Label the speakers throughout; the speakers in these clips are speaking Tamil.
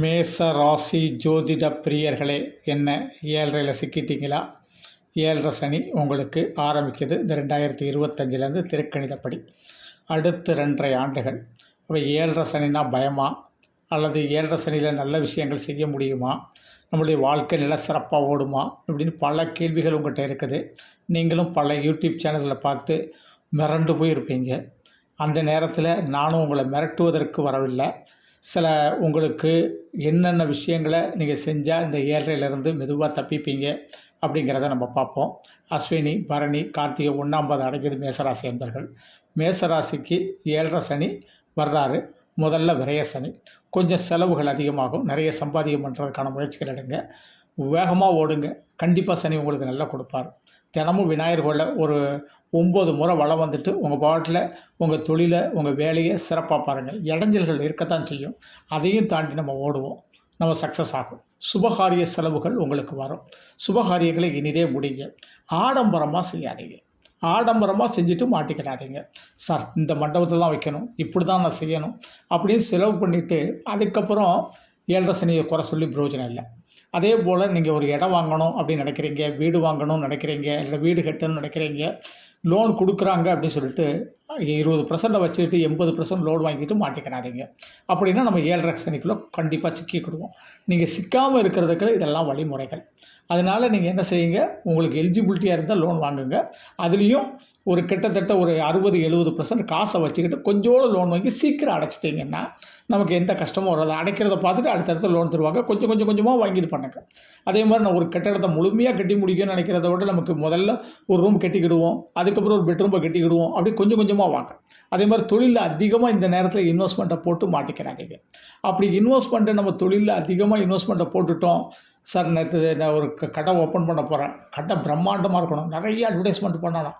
Speaker 1: மேச ராசி ஜோதிட பிரியர்களே என்ன ஏழரையில் சிக்கிட்டீங்களா? ஏழரை சனி உங்களுக்கு ஆரம்பிக்குது. இந்த ரெண்டாயிரத்தி இருபத்தஞ்சிலேருந்து திருக்கணிதப்படி. அடுத்து ரெண்டரை ஆண்டுகள். அப்போ ஏழரை சனினா பயமா? அல்லது ஏழரை சனியில் நல்ல விஷயங்கள் செய்ய முடியுமா? நம்முடைய வாழ்க்கை நில சிறப்பாக ஓடுமா? இப்படின்னு பல கேள்விகள் உங்கள்கிட்ட இருக்குது. நீங்களும் பல யூடியூப் சேனலில் பார்த்து மிரண்டு போயிருப்பீங்க. அந்த நேரத்தில் நானும் உங்களை மிரட்டுவதற்கு வரவில்லை. சில உங்களுக்கு என்னென்ன விஷயங்களை நீங்கள் செஞ்சால் இந்த ஏழ்றையிலேருந்து மெதுவாக தப்பிப்பீங்க அப்படிங்கிறத நம்ம பார்ப்போம். அஸ்வினி பரணி கார்த்திகை ஒன்றாம்பது அடைக்குது மேசராசி என்பர்கள் மேசராசிக்கு ஏழரை சனி வர்றாரு. முதல்ல விரைய சனி கொஞ்சம் செலவுகள் அதிகமாகும். நிறைய சம்பாதிக்கம் பண்ணுறதுக்கான முயற்சிகள் எடுங்க. வேகமாக ஓடுங்க. கண்டிப்பாக சனி உங்களுக்கு நல்லா கொடுப்பார். தினமும் விநாயகர் கோயில்ல ஒரு ஒம்பது முறை வளம் வந்துட்டு உங்கள் பாட்டில் உங்கள் தொழிலை உங்கள் வேலையை சிறப்பாக பாருங்கள் இடைஞ்சல்கள் இருக்கத்தான் செய்யும். அதையும் தாண்டி நம்ம ஓடுவோம். நம்ம சக்ஸஸ் ஆகும். சுபகாரிய செலவுகள் உங்களுக்கு வரும். சுபகாரியங்களை இனிதே முடிங்க. ஆடம்பரமாக செய்யாதீங்க. ஆடம்பரமாக செஞ்சுட்டு மாட்டிக்கிடாதீங்க. சார் இந்த மண்டபத்தில் தான் வைக்கணும். இப்படி தான் நான் செய்யணும். அப்படின்னு செலவு பண்ணிவிட்டு அதுக்கப்புறம் ஏழரை சனியை குறை சொல்லி பிரயோஜனம் இல்லை. அதே போல் நீங்கள் ஒரு இடம் வாங்கணும் அப்படின்னு நினைக்கிறீங்க வீடு வாங்கணும்னு நினைக்கிறீங்க இல்லை வீடு கட்டணும்னு நினைக்கிறீங்க லோன் கொடுக்குறாங்க அப்படின்னு சொல்லிட்டு இருபது பர்சன்ட்டை வச்சுக்கிட்டு எண்பது பர்சன்ட் லோன் வாங்கிட்டு மாட்டிக்கிடாதீங்க. அப்படின்னா நம்ம ஏழரை சனிக்குள்ளே கண்டிப்பாக சிக்கிக்கிடுவோம். நீங்கள் சிக்காமல் இருக்கிறதுக்கு இதெல்லாம் வழிமுறைகள். அதனால் நீங்கள் என்ன செய்யுங்க? உங்களுக்கு எலிஜிபிலிட்டியாக இருந்தால் லோன் வாங்குங்க. அதுலேயும் ஒரு கிட்டத்தட்ட ஒரு அறுபது எழுபது பர்சன்ட் காசை வச்சுக்கிட்டு கொஞ்சோடு லோன் வாங்கி சீக்கிரம் அடைச்சிட்டிங்கன்னா நமக்கு எந்த கஷ்டமும் வராது. அடைக்கிறத பார்த்துட்டு அடுத்தடுத்த லோன் தருவாங்க. கொஞ்சம் கொஞ்சம் கொஞ்சமாக வாங்கி இது பண்ணுங்க. அதே மாதிரி நான் ஒரு கட்டடத்தை முழுமையாக கட்டி முடிக்கணும்னு நினைக்கிறத விட நமக்கு முதல்ல ஒரு ரூம் கட்டிக்கிடுவோம். அதுக்கப்புறம் ஒரு பெட்ரூமை கட்டிக்கிடுவோம். அப்படி கொஞ்சம் கொஞ்சமாக வாங்க அதே மாதிரி தொழிலில் அதிகமாக இந்த நேரத்தில் இன்வெஸ்ட்மெண்ட்டை போட்டு மாட்டிக்கிறாதீங்க. அப்படி இன்வெஸ்ட்மெண்ட்டை நம்ம தொழிலில் அதிகமாக இன்வெஸ்ட்மெண்ட்டை போட்டுட்டோம். சார் நேற்று நான் ஒரு கடை ஓப்பன் பண்ண போகிறேன் கடை பிரம்மாண்டமாக இருக்கணும். நிறைய அட்வர்டைஸ்மெண்ட் பண்ணணும்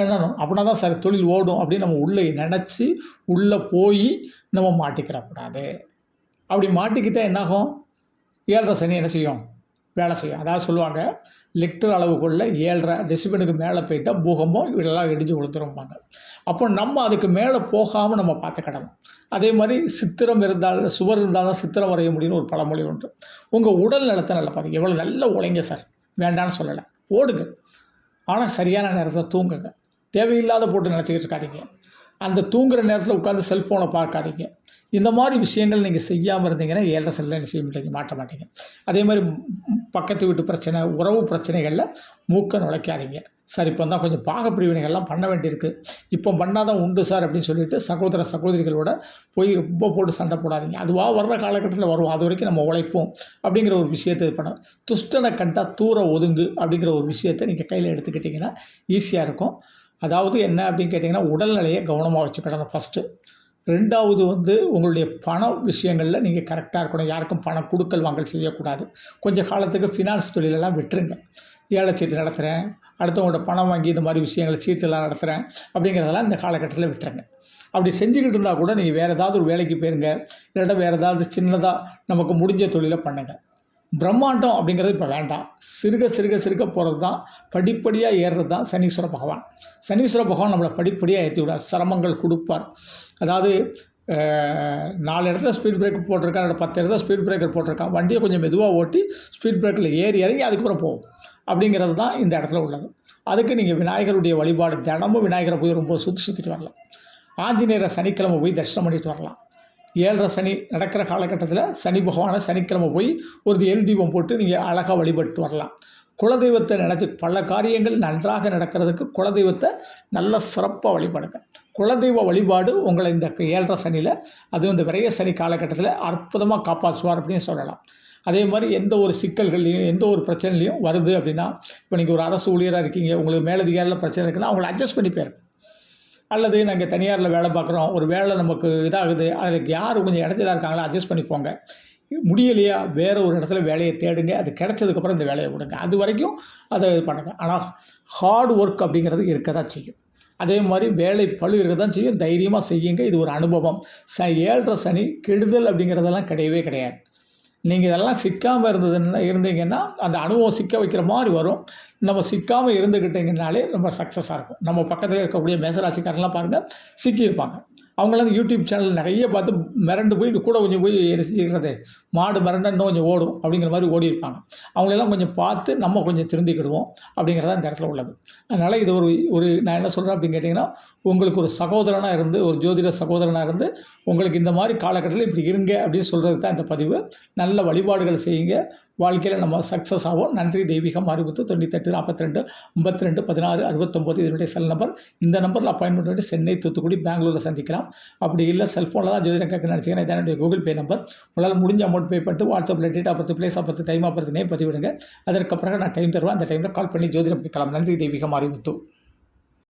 Speaker 1: என்னணும் அப்படின்னா தான் சார் தொழில் ஓடும் அப்படின்னு நம்ம உள்ளே நினச்சி உள்ளே போய் நம்ம மாட்டிக்கிறக்கூடாது. அப்படி மாட்டிக்கிட்டால் என்னாகும்? ஏழரை சனி என்ன செய்யும்? வேலை செய்யும். அதாவது சொல்லுவாங்க லிட்டர் அளவுக்குள்ள ஏழரை டெசிபனுக்கு மேலே போயிட்டால் பூகம்பம் இதெல்லாம் இடிஞ்சு விழுந்துரும்பாங்க அப்போ நம்ம அதுக்கு மேலே போகாமல் நம்ம பார்த்துக்கிடணும். அதே மாதிரி சித்திரம் இருந்தால் சுவர் இருந்தால் தான் சித்திரம் வரைய முடியும்னு ஒரு பழமொழி உண்டு. உங்கள் உடல் நலத்தை நல்லா பாருங்க. எவ்வளோ நல்ல உழைங்க சார். வேண்டான்னு சொல்லலை. ஓடுங்க. ஆனால் சரியான நேரத்தில் தூங்குங்க. தேவையில்லாத போட்டு நினச்சிக்கிட்டு இருக்காதீங்க. அந்த தூங்குகிற நேரத்தில் உட்காந்து செல்ஃபோனை பார்க்காதீங்க. இந்த மாதிரி விஷயங்கள் நீங்கள் செய்யாமல் இருந்தீங்கன்னா ஏழரை செல்ல என்ன செய்ய மாட்டீங்க? மாட்ட மாட்டீங்க. அதே மாதிரி பக்கத்து வீட்டு பிரச்சனை உறவு பிரச்சனைகளில் மூக்க நுழைக்காதீங்க. சார் இப்போ தான் கொஞ்சம் பாகப்பிரிவினைகள்லாம் பண்ண வேண்டியிருக்கு. இப்போ பண்ணால் தான் உண்டு சார் அப்படின்னு சொல்லிட்டு சகோதர சகோதரிகளோட போய் ரொம்ப போட்டு சண்டை போடாதீங்க. அதுவாக வர்ற காலகட்டத்தில் வரும் அது வரைக்கும் நம்ம உழைப்போம் அப்படிங்கிற ஒரு விஷயத்தை இது பண்ண துஷ்டனை கண்டா தூர ஒதுங்கு அப்படிங்கிற ஒரு விஷயத்தை நீங்கள் கையில் எடுத்துக்கிட்டிங்கன்னா ஈஸியாக இருக்கும். அதாவது என்ன அப்படின்னு கேட்டிங்கன்னா உடல்நிலையை கவனமாக வச்சுக்கிடணும் ஃபஸ்ட்டு ரெண்டாவது வந்து உங்களுடைய பண விஷயங்களில் நீங்கள் கரெக்டாக இருக்கணும். யாருக்கும் பணம் கொடுக்கல் வாங்கல் செய்யக்கூடாது. கொஞ்சம் காலத்துக்கு ஃபினான்ஸ் தொழிலெல்லாம் விட்டுருங்க. ஏழை சீட்டு நடத்துகிறேன் அடுத்தவங்களோட பணம் வாங்கி இந்த மாதிரி விஷயங்களை சீட்டுலாம் நடத்துகிறேன் அப்படிங்கிறதெல்லாம் இந்த காலகட்டத்தில் விட்டுருங்க. அப்படி செஞ்சுக்கிட்டு இருந்தால் கூட நீங்கள் வேறு ஏதாவது ஒரு வேலைக்கு போயிருங்க. இல்லாட்டா வேறு ஏதாவது சின்னதாக நமக்கு முடிஞ்ச தொழிலை பண்ணுங்கள் பிரம்மாண்டம் அப்படிங்கிறது இப்போ வேண்டாம். சிறுக சிறுக சிறுக போகிறது தான் படிப்படியாக ஏறுறது தான் சனீஸ்வர பகவான். சனீஸ்வர பகவான் நம்மளை படிப்படியாக ஏற்றி விடுவார். சிரமங்கள் கொடுப்பார். அதாவது நாலு இடத்துல ஸ்பீட் பிரேக்கர் போட்டிருக்கான் இல்லை பத்து இடத்துல ஸ்பீட் பிரேக்கர் போட்டிருக்கான். வண்டியை கொஞ்சம் மெதுவாக ஓட்டி ஸ்பீட் பிரேக்கரில் ஏறி இறங்கி அதுக்கப்புறம் போகும். அப்படிங்கிறது தான் இந்த இடத்துல உள்ளது. அதுக்கு நீங்கள் விநாயகருடைய வழிபாடு தினமும் விநாயகரை போய் ரொம்ப சுற்றி சுற்றிட்டு வரலாம். ஆஞ்சநேயரை சனிக்கிழமை போய் தரிசனம் பண்ணிட்டு வரலாம். ஏழரை சனி நடக்கிற காலகட்டத்தில் சனி பகவானை சனிக்கிழமை போய் ஒரு எல் தீபம் போட்டு நீங்கள் அழகாக வழிபட்டு வரலாம். குலதெய்வத்தை நினச்சி பல காரியங்கள் நன்றாக நடக்கிறதுக்கு குலதெய்வத்தை நல்ல சிறப்பாக வழிபடுங்க. குலதெய்வ வழிபாடு உங்களை இந்த ஏழரை சனியில் அதுவும் இந்த விரைய சனி காலகட்டத்தில் அற்புதமாக காப்பாற்றுவார் அப்படின்னு சொல்லலாம். அதே மாதிரி எந்த ஒரு சிக்கல்கள்லையும் எந்த ஒரு பிரச்சனைலையும் வருது அப்படின்னா இப்போ நீங்கள் ஒரு அரசு ஊழியராக இருக்கீங்க உங்களுக்கு மேலதிகாரியில் பிரச்சனை இருக்குன்னா அவங்கள அட்ஜஸ்ட் பண்ணி போயிருங்க. அல்லது நாங்கள் தனியாரில் வேலை பார்க்குறோம். ஒரு வேலை நமக்கு இதாகுது. அதுக்கு யார் கொஞ்சம் இடத்துல இருக்காங்களோ அட்ஜஸ்ட் பண்ணிப்போங்க முடியலையா? வேறு ஒரு இடத்துல வேலையை தேடுங்க. அது கிடைச்சதுக்கப்புறம் இந்த வேலையை விடுங்க. அது வரைக்கும் அதை இது பண்ணுங்கள் ஆனால் ஹார்ட் ஒர்க் அப்படிங்கிறது இருக்க தான் செய்யும். அதே மாதிரி வேலை பழு இருக்க தான் செய்யும். தைரியமாக செய்யுங்க. இது ஒரு அனுபவம். ச ஏழரை சனி கெடுதல் அப்படிங்கிறதெல்லாம் கிடையவே கிடையாது. நீங்கள் இதெல்லாம் சிக்காமல் இருந்ததுன்னா இருந்தீங்கன்னா அந்த அனுபவம் சிக்க வைக்கிற மாதிரி வரும். நம்ம சிக்காமல் இருந்துக்கிட்டீங்கனாலே ரொம்ப சக்ஸஸாக இருக்கும். நம்ம பக்கத்தில் இருக்கக்கூடிய மேசராசிக்காரெல்லாம் பாருங்கள் சிக்கியிருப்பாங்க. அவங்களாம் அந்த யூடியூப் சேனல் நிறைய பார்த்து மிரண்டு போய் இது கூட கொஞ்சம் போய் ரசிச்சுக்கிறது மாடு மிரண்டா இன்னும் கொஞ்சம் ஓடும் அப்படிங்கிற மாதிரி ஓடி இருப்பாங்க. அவங்களெல்லாம் கொஞ்சம் பார்த்து நம்ம கொஞ்சம் திருந்திக்கிடுவோம் அப்படிங்கிறதா இந்த இடத்துல உள்ளது. அதனால் இது ஒரு ஒரு நான் என்ன சொல்கிறேன் அப்படின்னு கேட்டிங்கன்னா உங்களுக்கு ஒரு சகோதரனாக இருந்து ஒரு ஜோதிட சகோதரனாக இருந்து உங்களுக்கு இந்த மாதிரி காலகட்டத்தில் இப்படி இருங்க அப்படின்னு சொல்கிறது தான் இந்த பதிவு. நல்ல வழிபாடுகள் செய்யுங்க. வாழ்க்கையில் நம்ம சக்ஸஸ் ஆகும் நன்றி தெய்வீகம் அறுபத்து தொண்ணூத்தெட்டு நாற்பத்தி ரெண்டு ஐம்பத்தி ரெண்டு பதினாறு அறுபத்தொம்போது இதனுடைய செல் நம்பர் இந்த நம்பரில் அப்பாயின்மெண்ட் சென்னை தூத்துக்குடி பெங்களூரில் சந்திக்கலாம். அப்படி இல்லை செல்ஃபோனில் தான் ஜோதிடம் கேட்க நினச்சிங்கன்னா இதான் என்னுடைய கூகுள் பே நம்பர் உங்களால் முடிஞ்ச அமௌண்ட் பே பண்ணிட்டு வாட்ஸ்அப்பில் date of place of time of name பதிவிடுங்க. அதற்கு பிறகு நான் டைம் தருவேன். அந்த டைமில் கால் பண்ணி ஜோதிடம் கேட்கலாம் நன்றி தெய்வீகம் அறிவுத்து